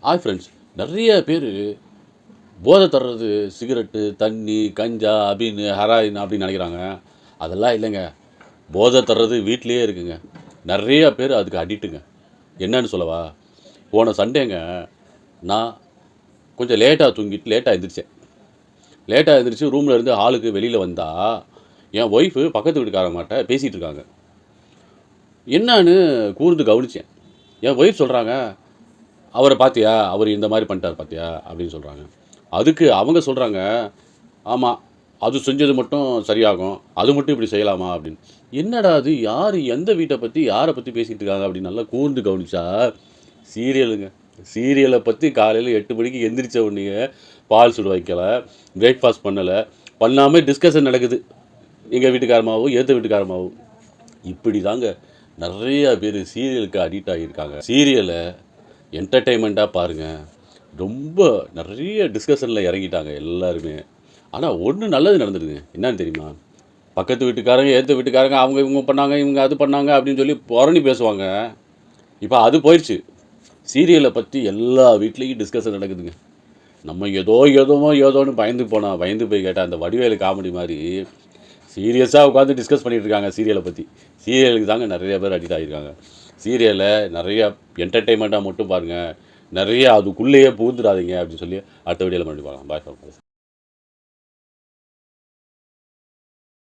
ஆய் ஃப்ரெண்ட்ஸ் நிறைய பேர் போதை தர்றது சிகரெட்டு தண்ணி கஞ்சா அபின்னு ஹெராயின் அப்படின்னு நினைக்கிறாங்க. அதெல்லாம் இல்லைங்க. போதை தர்றது வீட்டிலேயே இருக்குங்க. நிறைய பேர் அதுக்கு அடிக்ட்டுங்க என்னன்னு சொல்லவா? போன சண்டேங்க நான் கொஞ்சம் லேட்டாக தூங்கிட்டு லேட்டாக எழுந்திரிச்சேன் லேட்டாக எழுந்திரிச்சு ரூமில் இருந்து ஹாலுக்கு வெளியில் வந்தால் என் ஒய்ஃபு பக்கத்து வீட்டுக்காரங்கள்ட்ட பேசிகிட்டு இருக்காங்க. என்னான்னு கூர்ந்து கவனித்தேன் என் ஒய்ஃப் சொல்கிறாங்க அவரை பார்த்தியா அவர் இந்த மாதிரி பண்ணிட்டார் பார்த்தியா அப்படின்னு சொல்கிறாங்க அதுக்கு அவங்க சொல்கிறாங்க ஆமாம் அது செஞ்சது மட்டும் சரியாகும். அது மட்டும் இப்படி செய்யலாமா அப்படின்னு. என்னடா அது? யார் எந்த வீட்டை பற்றி யாரை பற்றி பேசிகிட்டு இருக்காங்க அப்படின்னு நல்லா கூர்ந்து கவனிச்சா சீரியலுங்க. சீரியலை பற்றி காலையில் எட்டு மணிக்கு எந்திரிச்ச உடனே பால் சுடு வைக்கலை பிரேக்ஃபாஸ்ட் பண்ணலை. பண்ணாமல் டிஸ்கஷன் நடக்குது. எங்கள் வீட்டுக்காரமாகவும் ஏற்ற வீட்டுக்காரமாகவும் இப்படி தாங்க நிறைய பேர் சீரியலுக்கு அடிக்ட் ஆகியிருக்காங்க. சீரியலை என்டர்டெயின்மெண்ட்டாக பாருங்கள் ரொம்ப நிறைய டிஸ்கஷனில் இறங்கிட்டாங்க எல்லாருமே. ஆனால் ஒன்று நல்லது நடந்துடுங்க என்னன்னு தெரியுமா? பக்கத்து வீட்டுக்காரங்க ஏற்ற வீட்டுக்காரங்க அவங்க இவங்க பண்ணாங்க இவங்க அது பண்ணாங்க அப்படின்னு சொல்லி புரணி பேசுவாங்க. இப்போ அது போயிடுச்சு சீரியலை பற்றி எல்லா வீட்லேயும் டிஸ்கஷன் நடக்குதுங்க. நம்ம ஏதோ ஏதோ ஏதோன்னு பயந்து போனால் பயந்து போய் கேட்டால் அந்த வடிவேலு காமெடி மாதிரி சீரியஸாக உட்காந்து டிஸ்கஸ் பண்ணிகிட்டு இருக்காங்க சீரியலை பற்றி சீரியலுக்கு தாங்க நிறைய பேர் அடிக்ட் ஆகியிருக்காங்க சீரியலை நிறையா என்டர்டெயின்மெண்ட்டாக மட்டும் பாருங்கள் நிறையா அதுக்குள்ளேயே புகுந்துடாதீங்க அப்படின்னு சொல்லி அடுத்த வீடியோவில் பண்ணி பார்க்கலாம். பாய்